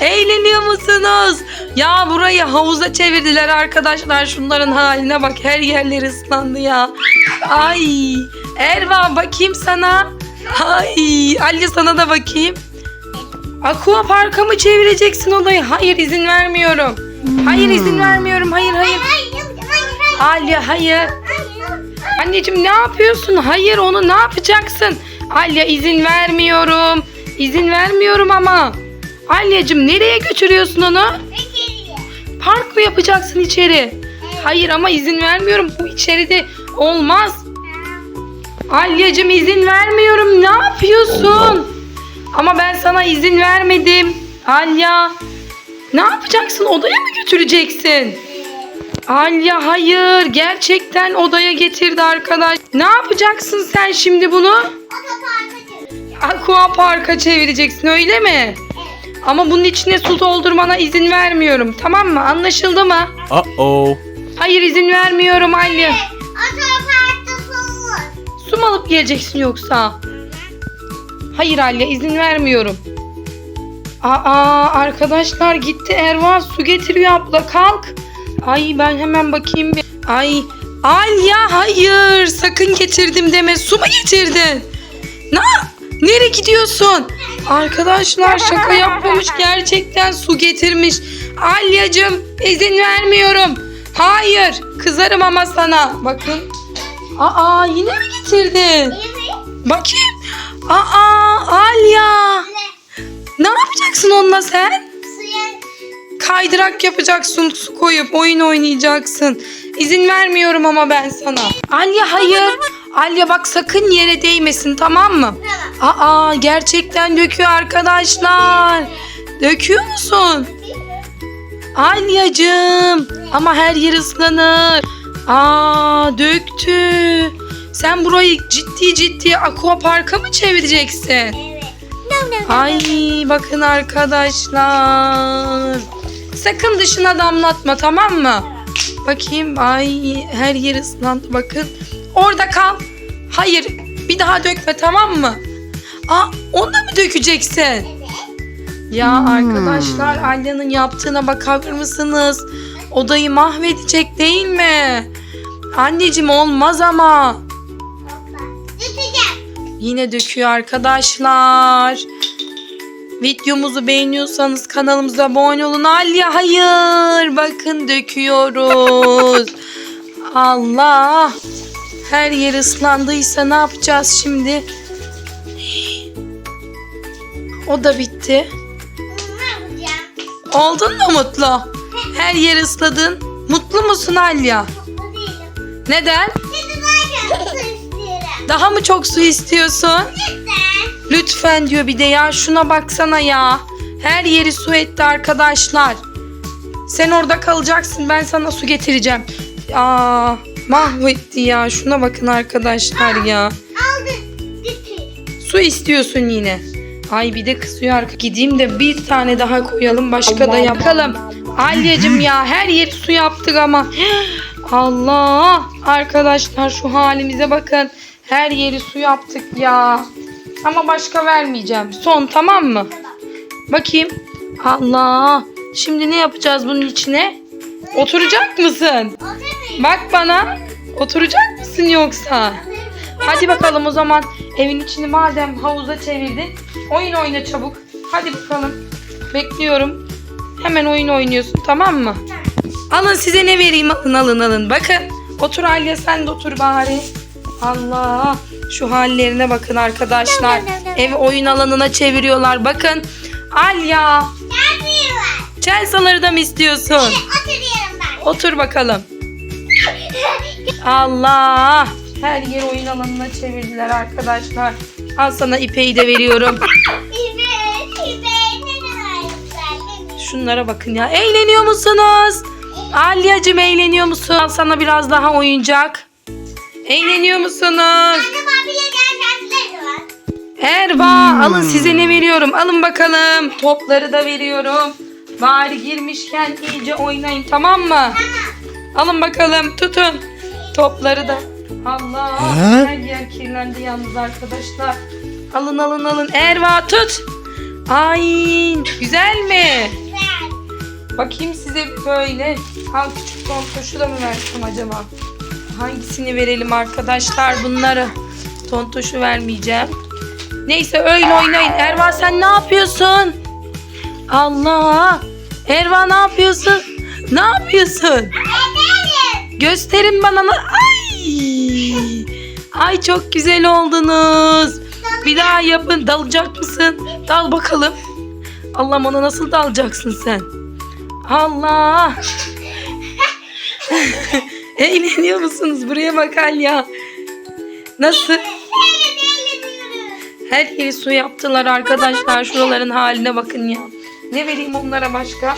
Eğleniyor musunuz? Ya burayı havuza çevirdiler arkadaşlar. Şunların haline bak. Her yerleri ıslandı ya. Ay. Erva bakayım sana. Ay. Ali sana da bakayım. Aqua parka mı çevireceksin odayı? Hayır izin vermiyorum. Hayır izin vermiyorum. Hayır hayır. Alya hayır. Anneciğim ne yapıyorsun? Hayır onu ne yapacaksın? Alya izin vermiyorum. İzin vermiyorum ama. Alyacığım nereye götürüyorsun onu? Park mı yapacaksın içeri? Hayır ama izin vermiyorum. Bu içeride olmaz. Alyacığım izin vermiyorum. Ne yapıyorsun? Ama ben sana izin vermedim. Alya. Ne yapacaksın? Odaya mı götüreceksin? Alya hayır. Gerçekten odaya getirdi arkadaş. Ne yapacaksın sen şimdi bunu? Aqua parka çevireceksin öyle mi? Ama bunun içine su doldurmana izin vermiyorum. Tamam mı? Anlaşıldı mı? Uh-oh. Hayır izin vermiyorum Alya. Su mu alıp geleceksin yoksa? Hayır Alya izin vermiyorum. Aa arkadaşlar gitti Erva su getiriyor abla kalk. Ay ben hemen bakayım bir. Ay Alya hayır sakın getirdim deme su mu getirdin? Ne? Nereye gidiyorsun? Arkadaşlar şaka yapmamış gerçekten su getirmiş. Alyacığım izin vermiyorum. Hayır kızarım ama sana. Bakın. Aa yine mi getirdin? Bakayım. Aa Alya. Ne yapacaksın onunla sen? Kaydırak yapacaksın su koyup oyun oynayacaksın. İzin vermiyorum ama ben sana. Alya hayır. Alya bak sakın yere değmesin tamam mı? Aa gerçekten döküyor arkadaşlar. Döküyor musun? Alyacığım ama her yer ıslanır. Aa döktü. Sen burayı ciddi ciddi parka mı çevireceksin? Ay bakın arkadaşlar. Sakın dışına damlatma tamam mı? Bakayım ay her yer ıslandı bakın. Orada kal. Hayır bir daha dökme tamam mı? Aa onu da mı dökeceksin? Ya arkadaşlar Alya'nın yaptığına bakar mısınız? Odayı mahvedecek değil mi? Anneciğim olmaz ama. Yine döküyor arkadaşlar. Videomuzu beğeniyorsanız kanalımıza abone olun. Alya hayır. Bakın döküyoruz. Allah. Her yer ıslandıysa ne yapacağız şimdi? O da bitti. Oldun mu mutlu? Her yer ısladın. Mutlu musun Alya? Neden? Daha mı çok su istiyorsun? Lütfen diyor bir de ya şuna baksana ya. Her yeri su etti arkadaşlar. Sen orada kalacaksın ben sana su getireceğim. Aa mahvetti ya şuna bakın arkadaşlar ya. Su istiyorsun yine. Ay bir de kızıyor arka. Gideyim de bir tane daha koyalım başka da yapalım. Alyacım ya her yeri su yaptık ama. Allah arkadaşlar şu halimize bakın. Her yeri su yaptık ya. Ama başka vermeyeceğim. Son tamam mı? Bakayım. Allah. Şimdi ne yapacağız bunun içine? Oturacak mısın? Bak bana. Oturacak mısın yoksa? Hadi bakalım o zaman evin içini madem havuza çevirdin. Oyun oyna çabuk. Hadi bakalım. Bekliyorum. Hemen oyun oynuyorsun tamam mı? Alın size ne vereyim alın alın alın. Bakın. Otur Alya sen de otur bari. Allah. Şu hallerine bakın arkadaşlar. Evi oyun alanına çeviriyorlar. Bakın. Alya. Chelsea'ları da mı istiyorsun? Otur bakalım. Allah. Her yer oyun alanına çevirdiler arkadaşlar. Al sana ipeyi de veriyorum. Şunlara bakın ya. Eğleniyor musunuz? Alyacım eğleniyor musun? Al sana biraz daha oyuncak. Eğleniyor musunuz? Erba alın size ne veriyorum. Alın bakalım. Topları da veriyorum. Bari girmişken iyice oynayın tamam mı? Alın bakalım tutun. Topları da. Allah Ha? her yer kirlendi yalnız arkadaşlar. Alın alın alın. Erva tut. Ay güzel mi? Bakayım size böyle. Al küçük tontoşu da mı versem acaba? Hangisini verelim arkadaşlar bunları? Tontoşu vermeyeceğim. Neyse öyle oynayın. Erva sen ne yapıyorsun? Allah. Erva ne yapıyorsun? Ne yapıyorsun? Gösterin bana. na- Ay. Ay çok güzel oldunuz. Bir daha yapın. Dalacak mısın? Dal bakalım. Allah'ım ona nasıl dalacaksın sen? Allah. Eğleniyor musunuz? Buraya bak Alya. Nasıl? Her yeri su yaptılar arkadaşlar. Şuraların haline bakın ya. Ne vereyim onlara başka?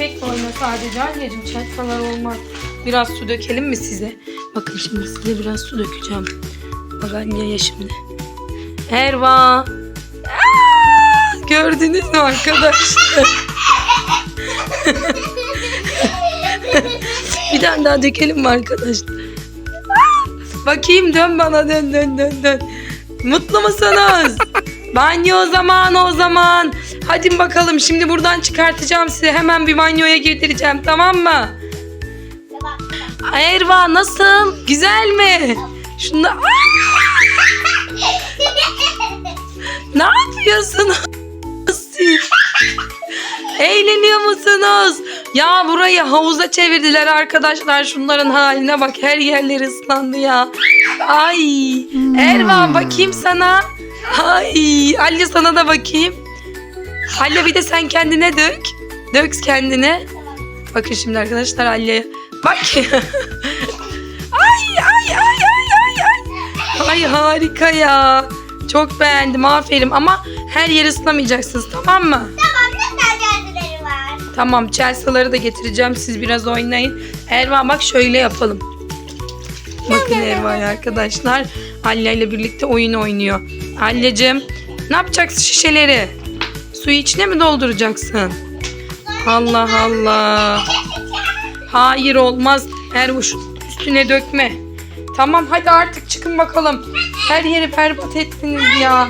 İpek mi oyna sadece anneciğim çatsalar olmaz. Biraz su dökelim mi size? Bakın şimdi size biraz su dökeceğim. Bak anneye şimdi. Erva. Gördünüz mü arkadaşlar? Bir tane daha dökelim mi arkadaşlar? Bakayım dön bana dön dön dön dön. Mutlu musunuz? Banyo zamanı o zaman. Hadi bakalım şimdi buradan çıkartacağım size. Hemen bir banyoya girdireceğim tamam mı? Erva nasıl? Güzel mi? Şunda ne yapıyorsunuz? Eğleniyor musunuz? Ya burayı havuza çevirdiler arkadaşlar. Şunların haline bak. Her yerleri ıslandı ya. Ay. Erva bakayım sana. Ay. Ali sana da bakayım. Ali bir de sen kendine dök. Dök kendine. Bakın şimdi arkadaşlar Ali'ye. Bak. ay ay ay ay ay ay. Ay harika ya. Çok beğendim aferin ama her yeri ıslamayacaksınız tamam mı? Tamam Chelsea'ları da getireceğim. Siz biraz oynayın. Erva bak şöyle yapalım. Bakın Erva'ya arkadaşlar. Alya ile birlikte oyun oynuyor. Alyacığım ne yapacaksın şişeleri? Suyu içine mi dolduracaksın? Allah Allah. Hayır olmaz. Ervuş üstüne dökme. Tamam hadi artık çıkın bakalım. Her yeri berbat ettiniz ya.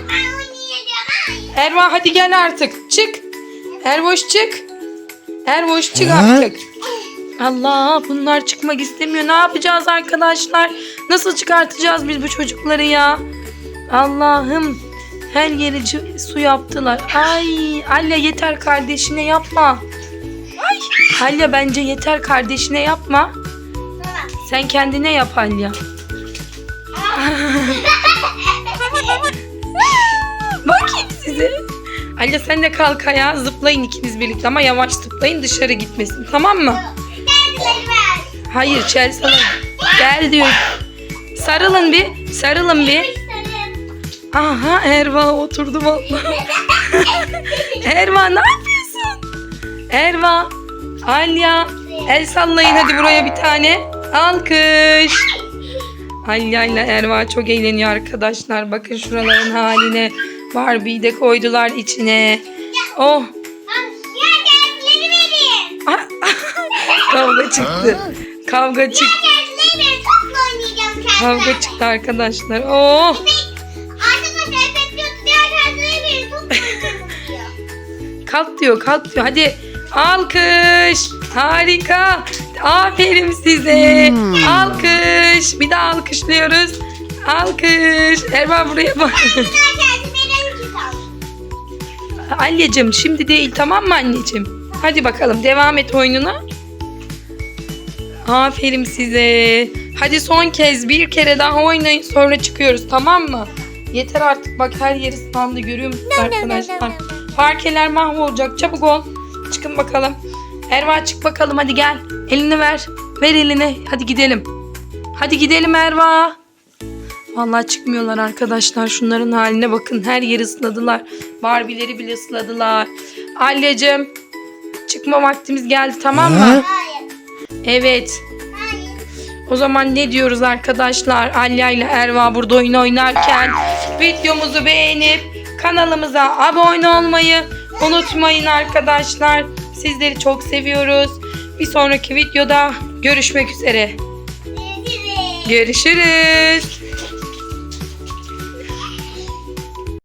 Erva hadi gel artık. Çık. Ervoş çık. Ervoş çık artık. Allah bunlar çıkmak istemiyor. Ne yapacağız arkadaşlar? Nasıl çıkartacağız biz bu çocukları ya? Allah'ım her yeri su yaptılar. Ay Alya yeter kardeşine yapma. Ay Alya bence yeter kardeşine yapma. Sen kendine yap Alya. Bakayım size. Alya sen de kalk ayağa zıplayın ikiniz birlikte ama yavaş zıplayın dışarı gitmesin tamam mı? Hayır Chelsea gel diyor. Sarılın bir sarılın bir. Aha Erva oturdu vallahi. Erva ne yapıyorsun? Erva, Alya, el sallayın hadi buraya bir tane. Alkış. Alya ile Erva çok eğleniyor arkadaşlar. Bakın şuraların haline. Barbie'yi de koydular içine. Oh. Ah, Kavga çıktı. Kavga çıktı. Kavga çıktı arkadaşlar. Oh. Kalk diyor kalk diyor. Hadi alkış. Harika. Aferin size. Alkış. Bir daha alkışlıyoruz. Alkış. Erman buraya bak. Anneciğim şimdi değil tamam mı anneciğim? Hadi bakalım devam et oyununa. Aferin size. Hadi son kez bir kere daha oynayın sonra çıkıyoruz tamam mı? Yeter artık bak her yer ıslandı görüyor musunuz arkadaşlar? Parkeler mahvolacak çabuk ol. Çıkın bakalım. Erva çık bakalım hadi gel. Elini ver. Ver elini. Hadi gidelim. Hadi gidelim Erva. Vallahi çıkmıyorlar arkadaşlar. Şunların haline bakın. Her yeri ısladılar. Barbileri bile ısladılar. Alyacığım çıkma vaktimiz geldi tamam mı? Evet. O zaman ne diyoruz arkadaşlar? Alya ile Erva burada oyun oynarken videomuzu beğenip kanalımıza abone olmayı unutmayın arkadaşlar. Sizleri çok seviyoruz. Bir sonraki videoda görüşmek üzere. Görüşürüz.